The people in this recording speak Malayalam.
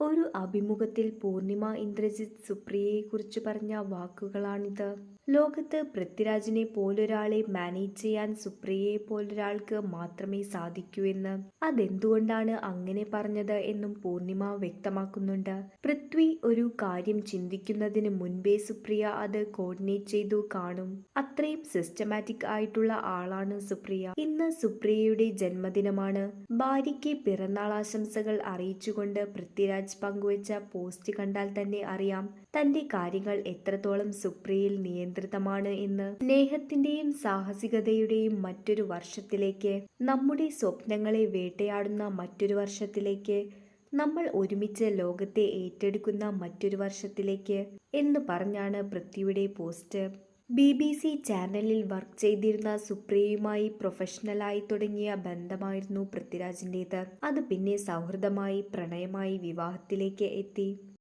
ഒരു അഭിമുഖത്തിൽ പൂർണിമ ഇന്ദ്രജിത്ത് സുപ്രിയയെക്കുറിച്ച് പറഞ്ഞ വാക്കുകളാണിത്. ലോകത്ത് പൃഥ്വിരാജിനെ പോലൊരാളെ മാനേജ് ചെയ്യാൻ സുപ്രിയയെ പോലൊരാൾക്ക് മാത്രമേ സാധിക്കൂ എന്ന്. അതെന്തുകൊണ്ടാണ് അങ്ങനെ പറഞ്ഞത് എന്നും പൂർണിമ വ്യക്തമാക്കുന്നുണ്ട്. പൃഥ്വി ഒരു കാര്യം ചിന്തിക്കുന്നതിന് മുൻപേ സുപ്രിയ അത് കോർഡിനേറ്റ് ചെയ്തു കാണും. അത്രയും സിസ്റ്റമാറ്റിക് ആയിട്ടുള്ള ആളാണ് സുപ്രിയ. ഇന്ന് സുപ്രിയയുടെ ജന്മദിനമാണ്. ഭാര്യയ്ക്ക് പിറന്നാൾ ആശംസകൾ അറിയിച്ചുകൊണ്ട് പൃഥ്വിരാജ് പങ്കുവച്ച പോസ്റ്റ് കണ്ടാൽ തന്നെ അറിയാം തന്റെ കാര്യങ്ങൾ എത്രത്തോളം സുപ്രിയയിൽ നിയന്ത്രിതമാണ് എന്ന്. സ്നേഹത്തിന്റെയും സാഹസികതയുടെയും മറ്റൊരു വർഷത്തിലേക്ക് നമ്മുടെ സ്വപ്നങ്ങളെ വേട്ടയാടുന്ന മറ്റൊരു വർഷത്തിലേക്ക് നമ്മൾ ഒരുമിച്ച് ലോകത്തെ ഏറ്റെടുക്കുന്ന മറ്റൊരു വർഷത്തിലേക്ക് എന്ന് പറഞ്ഞാണ് പൃഥ്വിയുടെ പോസ്റ്റ്. ബി ബി സി ചാനലിൽ വർക്ക് ചെയ്തിരുന്ന സുപ്രിയയുമായി പ്രൊഫഷണലായി തുടങ്ങിയ ബന്ധമായിരുന്നു പൃഥ്വിരാജിന്റേത് അത് പിന്നെ സൗഹൃദമായി പ്രണയമായി വിവാഹത്തിലേക്ക് എത്തി.